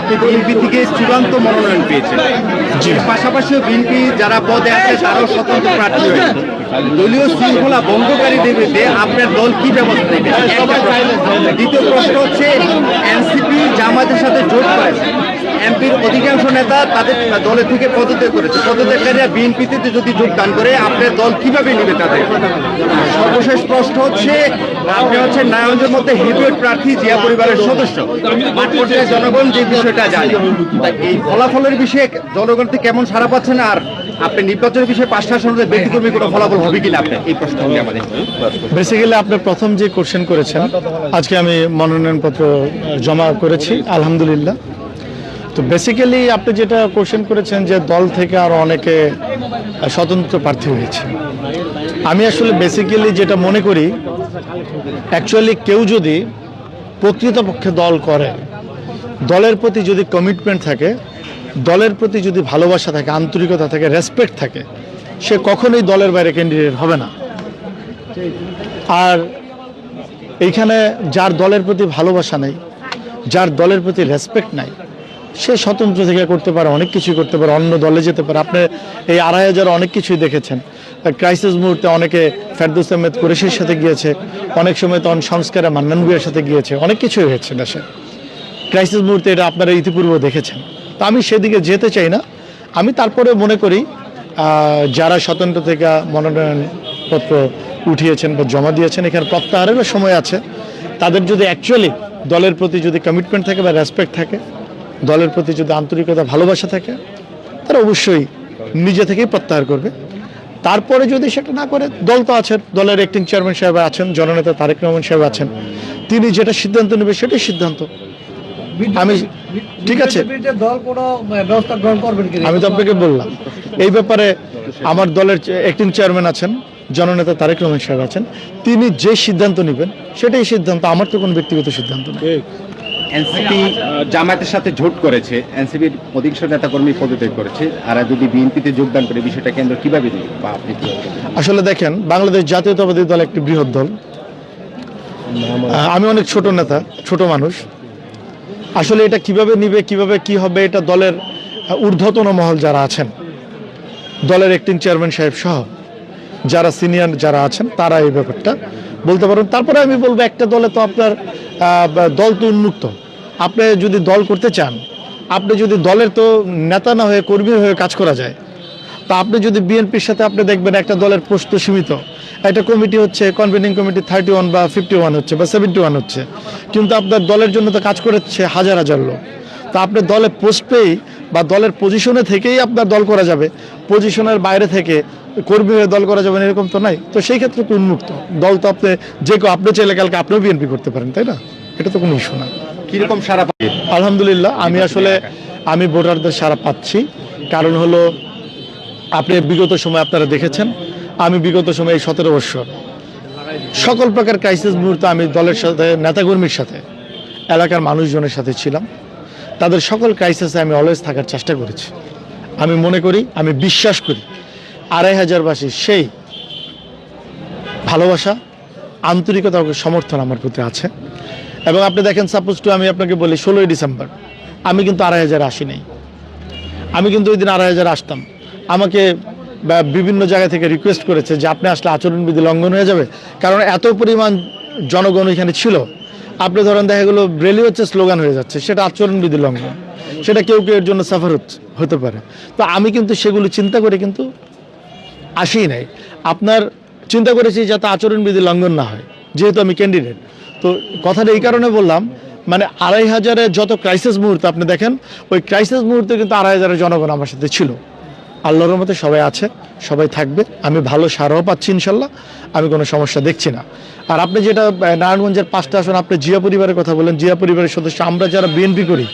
আপনি বিএনপি থেকে চূড়ান্ত মনোনয়ন পেয়েছেন। পাশাপাশি বিএনপি যারা পদে আছে তারাও স্বতন্ত্র প্রার্থী হয়েছে। দলীয় শৃঙ্খলা ভঙ্গকারী দেবে আপনার দল কি ব্যবস্থা নেবে দ্বিতীয় প্রশ্ন হচ্ছে এনসিপি জামাতের সাথে জোট করেছে। এমপির অধিকাংশ নেতা তাদের দলের থেকে পদত্যাগ করেছে। পদত্যাগকারীরা বিএনপিতে যদি যোগদান করে, আপনার দল কীভাবে নেবে তাদের? সর্বশেষ প্রশ্ন হচ্ছে, আপনি হচ্ছেন নারায়ণগঞ্জের মধ্যে হেভিওয়েট প্রার্থী, জিয়া পরিবারের সদস্য। জনগণ যে বিষয়টা জানে। এই ফলাফলের বিষয়ে জনগণ থেকে কেমন সারা পাচ্ছেন আর আপনি নির্বাচনের বিষয়ে পাঁচটা আসনের ব্যক্তিকর্মী কোনো ফলাফল হবে কিনা আপনার? এই প্রশ্নগুলি আমাদের। বেসিক্যালি আপনি প্রথম যে কোশ্চেন করেছেন, আজকে আমি মনোনয়নপত্র জমা করেছি, আলহামদুলিল্লাহ। তো বেসিক্যালি আপনি যেটা কোশ্চেন করেছেন যে দল থেকে আরও অনেকে স্বতন্ত্র প্রার্থী হয়েছে। আমি আসলে বেসিক্যালি যেটা মনে করি অ্যাকচুয়ালি কেউ যদি প্রকৃতপক্ষে দল করে, দলের প্রতি যদি কমিটমেন্ট থাকে, দলের প্রতি যদি ভালোবাসা থাকে, আন্তরিকতা থাকে রেসপেক্ট থাকে, সে কখনোই দলের বাইরে ক্যান্ডিডেট হবে না। আর এইখানে যার দলের প্রতি ভালোবাসা নেই, যার দলের প্রতি রেসপেক্ট নাই সে স্বতন্ত্র থেকে করতে পারে, অনেক কিছুই করতে পারে, অন্য দলে যেতে পারে। আপনি এই আড়াই হাজার অনেক কিছুই দেখেছেন। ক্রাইসিস মুহূর্তে অনেকে ফেরদুস আহমেদ কুরেশির সাথে গিয়েছে, অনেক সময় তখন সংস্কারে মান্নান ভুঁইয়ার সাথে গিয়েছে, অনেক কিছুই হয়েছে দেশে। ক্রাইসিস মুহূর্তে এটা আপনারা ইতিপূর্বে দেখেছেন। তা আমি সেদিকে যেতে চাই না। আমি তারপরে মনে করি যারা স্বতন্ত্র থেকে মনোনয়নপত্র উঠিয়েছেন বা জমা দিয়েছেন, এখানে প্রত্যাহারেরও সময় আছে। তাদের যদি অ্যাকচুয়ালি দলের প্রতি যদি কমিটমেন্ট থাকে বা রেসপেক্ট থাকে দলের প্রতি যদি আন্তরিকতা, ভালোবাসা থাকে, তারা অবশ্যই নিজে থেকেই প্রত্যাহার করবে। তারপরে যদি সেটা না করে, দল তো আছেন, দলের অ্যাক্টিং চেয়ারম্যান সাহেব আছেন, জননেতা তারেক রহমান সাহেব আছেন। তিনি যেটা সিদ্ধান্ত নেবে সেটাই সিদ্ধান্ত। আমি ঠিক আছে। আমি তো আপনাকে বললাম। এই ব্যাপারে আমার দলের অ্যাক্টিং চেয়ারম্যান আছেন, জননেতা তারেক রহমান সাহেব আছেন। তিনি যে সিদ্ধান্ত নেবেন, সেটাই সিদ্ধান্ত। আমার তো কোনো ব্যক্তিগত সিদ্ধান্ত নেই। এনসিপি জামায়াতের সাথে জোট করেছে। এনসিপির অধিকাংশ নেতাকর্মী পদত্যাগ করেছে। আর যদি বিএনপিতে যোগদান করে বিষয়টা কেন্দ্র কীভাবে আপনি আসলে দেখেন, বাংলাদেশ জাতীয়তাবাদী দল একটি বৃহৎ দল। আমি অনেক ছোট নেতা, ছোট মানুষ। আসলে এটা কীভাবে নিবে, কীভাবে কি হবে, এটা দলের ঊর্ধ্বতন মহল যারা আছেন, দলের অ্যাক্টিং চেয়ারম্যান সাহেব সহ, যারা সিনিয়র যারা আছেন, তারা এই ব্যাপারটা বলতে পারেন। তারপরে আমি বলব, একটা দলে তো আপনার দল তো উন্মুক্ত। আপনি যদি দল করতে চান, আপনি যদি দলের তো নেতা না হয়ে, কর্মী হয়ে কাজ করা যায়, তা আপনি যদি বিএনপির সাথে আপনি দেখবেন একটা দলের পোস্ট সীমিত। একটা কমিটি হচ্ছে কনভেনিং কমিটি থার্টি ওয়ান বা ফিফটি ওয়ান হচ্ছে বা সেভেন্টি ওয়ান হচ্ছে। কিন্তু আপনার দলের জন্য তো কাজ করেছে হাজার হাজার লোক। তা আপনার দলে পোস্ট পেয়েই বা দলের পজিশনে থেকেই আপনার দল করা যাবে। পজিশনের বাইরে থেকে কর্মী হয়ে দল করা যাবে না এরকম তো নাই। তো সেই ক্ষেত্রে তো উন্মুক্ত। দল তো আপনি যে কেউ আপনি চাইলে কালকে আপনিও বিএনপি করতে পারেন তাই না? এটা তো কোনো ইস্যু না। কীরকম সারা পাবে আলহামদুলিল্লাহ আমি আসলে আমি ভোটারদের সারা পাচ্ছি। কারণ হলো আপনি বিগত সময় আপনারা দেখেছেন আমি বিগত সময় এই সতেরো বছর। সকল প্রকার ক্রাইসিস মুহূর্তে আমি দলের সাথে নেতাকর্মীর সাথে এলাকার মানুষজনের সাথে ছিলাম। তাদের সকল ক্রাইসিসে আমি অলওয়েজ থাকার চেষ্টা করেছি। আমি মনে করি আমি বিশ্বাস করি আড়াই হাজারবাসী সেই ভালোবাসা, আন্তরিকতা সমর্থন আমার প্রতি আছে। এবং আপনি দেখেন সাপোজ টু আমি আপনাকে বলি, ষোলোই ডিসেম্বর, আমি কিন্তু আড়াই হাজার আসি নাই। আমি কিন্তু ওই দিন আড়াই হাজার আসতাম। আমাকে বিভিন্ন জায়গা থেকে রিকোয়েস্ট করেছে যে, আপনি আসলে আচরণবিধি লঙ্ঘন হয়ে যাবে? কারণ এত পরিমাণ জনগণ এখানে ছিল। আপনি ধরেন, দেখা গেলো রেলি হচ্ছে স্লোগান হয়ে যাচ্ছে, সেটা আচরণবিধি লঙ্ঘন। সেটা কেউ কেউ এর জন্য সাফার হতে পারে। তো আমি কিন্তু সেগুলো চিন্তা করে কিন্তু আসেই নাই। আপনার চিন্তা করেছি যাতে আচরণবিধি লঙ্ঘন না হয়, যেহেতু আমি ক্যান্ডিডেট তো কথাটা এই কারণে বললাম মানে আড়াই হাজারের যত ক্রাইসিস মুহূর্তে আপনি দেখেন, ওই ক্রাইসিস মুহূর্তে কিন্তু আড়াই হাজারের জনগণ আমার সাথে ছিল। আল্লাহর মতে সবাই আছে, সবাই থাকবে, আমি ভালো সারাও পাচ্ছি ইনশাল্লাহ, আমি কোনো সমস্যা দেখছি না। আর আপনি যেটা নারায়ণগঞ্জের পাঁচটা আসন, আপনি জিয়া পরিবারের কথা বলেন, জিয়া পরিবারের সদস্য, আমরা যারা বিএনপি করি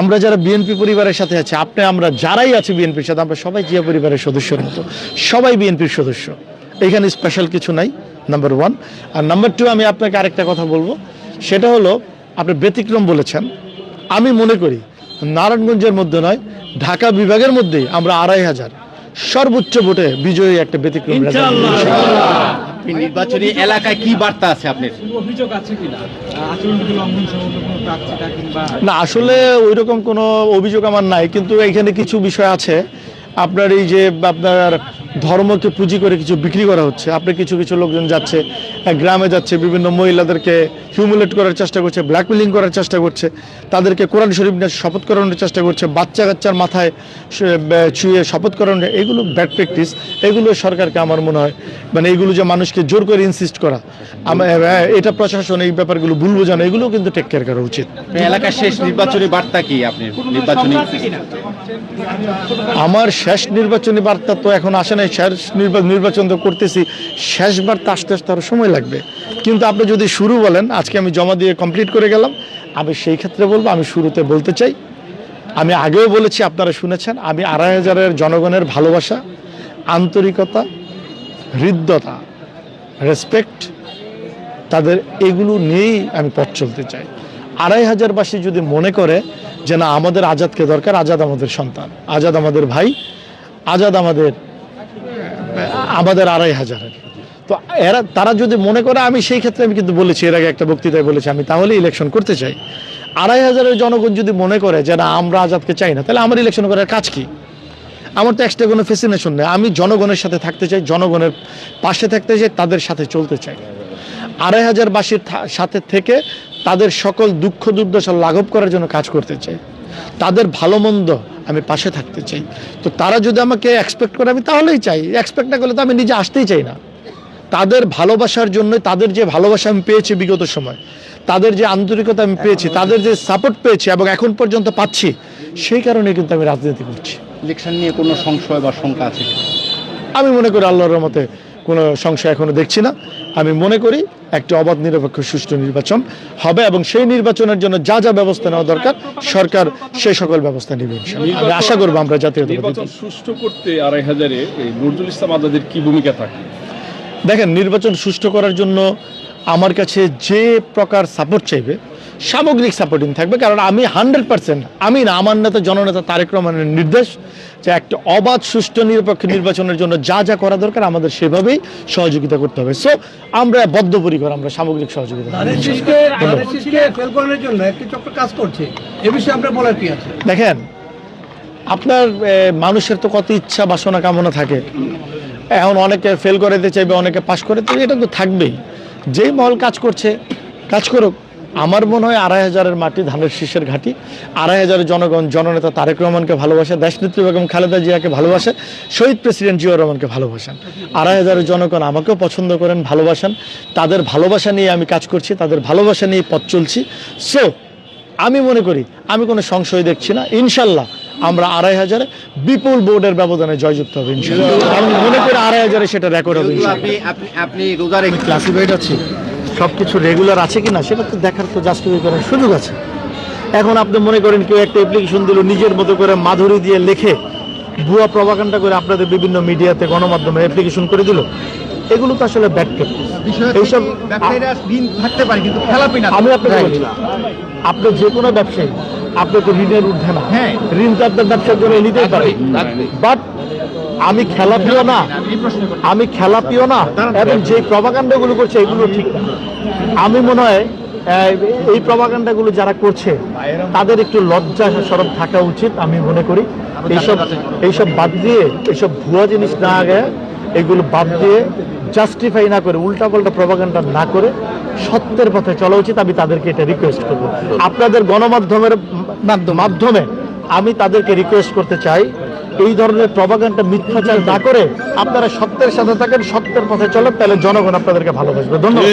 আমরা যারা বিএনপি পরিবারের সাথে আছি আপনি আমরা যারাই আছি বিএনপির সাথে আমরা সবাই জিয়া পরিবারের সদস্যের মতো সবাই বিএনপির সদস্য। এখানে স্পেশাল কিছু নাই নাম্বার ওয়ান আর নাম্বার টু আমি আপনাকে আরেকটা কথা বলব। সেটা হলো আপনি ব্যতিক্রম বলেছেন। আমি মনে করি নারায়ণগঞ্জের মধ্যে নয় ঢাকা বিভাগের মধ্যেই আমরা আড়াই হাজার সর্বোচ্চ ভোটে বিজয়ী একটা ব্যতিক্রম আপনি নির্বাচনী এলাকায় কি বার্তা আছে আপনার? অভিযোগ আছে কিনা? আচরণবিধি লঙ্ঘন সহ কোনো প্রার্থীরা কিংবা না আসলে ওই রকম কোনো অভিযোগ আমার নাই কিন্তু এখানে কিছু বিষয় আছে। আপনার এই যে আপনার ধর্মকে পুঁজি করে কিছু বিক্রি করা হচ্ছে। আপনি কিছু কিছু লোকজন যাচ্ছে গ্রামে যাচ্ছে বিভিন্ন মহিলাদেরকে হিউমুলেট করার চেষ্টা করছে ব্ল্যাকমেলিং করার চেষ্টা করছে তাদেরকে কোরআন শরীফ নিয়ে শপথ করানোর চেষ্টা করছে বাচ্চা কাচ্চার মাথায় ছুঁয়ে শপথ করানো এগুলো ব্যাড প্র্যাকটিস এগুলো সরকারকে আমার মনে হয় মানে এগুলো যে মানুষকে জোর করে ইনসিস্ট করা আমার এটা প্রশাসন এই ব্যাপারগুলো ভুল বোঝানো এগুলো কিন্তু টেক কেয়ার করা উচিত। এলাকার শেষ নির্বাচনী বার্তা কি আপনি? নির্বাচনী আমার শেষ নির্বাচনী বার্তা তো এখন আসে নাই শেষ নির্বাচন তো করতেছি, শেষবার বার্তা আসতে আসতে আরও সময় লাগবে। কিন্তু আপনি যদি শুরু বলেন, আজকে আমি জমা দিয়ে কমপ্লিট করে গেলাম, আমি সেই ক্ষেত্রে বলব, আমি শুরুতে বলতে চাই। আমি আগেও বলেছি, আপনারা শুনেছেন, আমি আড়াই হাজারের জনগণের ভালোবাসা, আন্তরিকতা, হৃদ্যতা রেসপেক্ট তাদের এগুলো নিয়েই আমি পথ চলতে চাই। আড়াই হাজারবাসী যদি মনে করে যে না, আমাদের আজাদকে দরকার, আজাদ আমাদের সন্তান, আজাদ আমাদের ভাই, আজাদ আমাদের আমাদের আড়াই হাজারের তো এরা, তারা যদি মনে করে, আমি সেই ক্ষেত্রে আমি কিন্তু বলেছি, এর আগে একটা বক্তৃতায় বলেছি, আমি তাহলে ইলেকশন করতে চাই। আড়াই হাজারের জনগণ যদি মনে করে যে, না, আমরা আজাদকে চাই না, তাহলে আমার ইলেকশন করার কাজ কি? আমার তো এক্সট্রা কোনো ফেসিনেশন নেই। আমি জনগণের সাথে থাকতে চাই, জনগণের পাশে থাকতে চাই, তাদের সাথে চলতে চাই। আড়াই হাজার বাসীর সাথে থেকে তাদের সকল দুঃখ দুর্দশা লাঘব করার জন্য কাজ করতে চাই। তাদের ভালো মন্দ আমি পাশে থাকতে চাই। তো তারা যদি আমাকে এক্সপেক্ট করে আমি তাহলেই চাই। এক্সপেক্ট না করলে তো আমি নিজে আসতেই চাই না। তাদের ভালোবাসার জন্য তাদের যে ভালোবাসা আমি পেয়েছি বিগত সময় তাদের যে আন্তরিকতা আমি পেয়েছি তাদের যে সাপোর্ট পেয়েছি এবং এখন পর্যন্ত পাচ্ছি সেই কারণে কিন্তু আমি রাজনীতি করছি। ইলেকশন নিয়ে কোনো সংশয় বা শঙ্কা আছে? আমি মনে করি আল্লাহর মতে কোনো সংশয় এখনও দেখছি না। আমি মনে করি একটি অবাধ নিরপেক্ষ সুষ্ঠু নির্বাচন হবে এবং সেই নির্বাচনের জন্য যা যা ব্যবস্থা নেওয়া দরকার সরকার সেই সকল ব্যবস্থা নেবে আমি আশা করব আমরা জাতীয় নির্বাচন সুষ্ঠু করতে আড়াই হাজারে নজরুল ইসলাম আজাদের কি ভূমিকা থাকে? দেখেন নির্বাচন সুষ্ঠু করার জন্য আমার কাছে যে প্রকার সাপোর্ট চাইবে সামগ্রিক সাপোর্টিং থাকবে কারণ আমি হান্ড্রেড পার্সেন্ট আমি না আমার নেতা জননেতা তারেক রহমানের নির্দেশ যে একটা অবাধ সুষ্ঠু নিরপেক্ষ নির্বাচনের জন্য যা যা করা দরকার আমাদের সেভাবেই সহযোগিতা করতে হবে। সো আমরা বদ্ধপরিকর আমরা সামগ্রিক সহযোগিতা কাজ করছে। এ বিষয়ে বলার কি আছে? দেখেন আপনার মানুষের তো কত ইচ্ছা বাসনা কামনা থাকে। এখন অনেকে ফেল করে দিতে চাইবে অনেকে পাশ করে তো এটা তো থাকবেই। যেই মহল কাজ করছে কাজ করুক। আমার মনে হয় আড়াই হাজারের মাটি ধানের শীষের ঘাটি আড়াই হাজারের জনগণ জননেতা তারেক রহমানকে ভালোবাসে দেশনেত্রী বেগম খালেদা জিয়াকে ভালোবাসে শহীদ প্রেসিডেন্ট জিয়াউর রহমানকে ভালোবাসেন। আড়াই হাজারের জনগণ আমাকেও পছন্দ করেন ভালোবাসেন। তাদের ভালোবাসা নিয়ে আমি কাজ করছি তাদের ভালোবাসা নিয়ে পথ চলছি। সো আমি মনে করি আমি কোনো সংশয় দেখছি না। ইনশাল্লাহ আমরা আড়াই হাজারে বিপুল বোর্ডের ব্যবধানে জয়যুক্ত হবে ইনশাল্লাহ। আমি মনে করি আড়াই হাজারে সেটা রেকর্ড হবে আপনি আপনি আপনি রোজার ক্লাসিফাইড আছে। সব কিছু রেগুলার আছে কি না সেটা তো দেখার তো জাস্টিফাই করার সুযোগ আছে। এখন আপনি মনে করেন কেউ একটা অ্যাপ্লিকেশন দিল নিজের মতো করে মাধুরী দিয়ে লেখে ভুয়া প্রভাকাণ্ডা করে আপনাদের বিভিন্ন মিডিয়াতে গণমাধ্যমে অ্যাপ্লিকেশন করে দিল এগুলো তো আসলে ব্যাড এইসব হচ্ছে ব্যবসায়ীরা ঋণ থাকতে পারে কিন্তু খেলাপি না। আমি আপনাকে বলছি আপনি যে কোনো ব্যবসায়ী আপনি তো ঋণের ঊর্ধ্বে না। হ্যাঁ। ঋণ তো আপনার ব্যবসার জন্য নিতেই পারে। বাট আমি খেলা খেলাপিও না। আমি খেলা খেলাপিও না। এবং যে প্রভাকাণ্ডাগুলো করছে এগুলো ঠিক না। আমি মনে হয় এই প্রভাকাণ্ডাগুলো যারা করছে তাদের একটু লজ্জা সরব থাকা উচিত আমি মনে করি। এইসব এইসব বাদ দিয়ে এইসব ভুয়া জিনিস না আগে এগুলো বাদ দিয়ে জাস্টিফাই না করে উল্টাপাল্টা প্রভাকাণ্ডা না করে সত্যের পথে চলা উচিত আমি তাদেরকে এটা রিকোয়েস্ট করব। আপনাদের গণমাধ্যমের মাধ্যম- মাধ্যমে আমি তাদেরকে রিকোয়েস্ট করতে চাই এই ধরনের প্রভাকাণ্ডা মিথ্যাচার না করে আপনারা সত্যের সাথে থাকেন সত্যের পথে চলেন তাহলে জনগণ আপনাদেরকে ভালোবাসবে। ধন্যবাদ।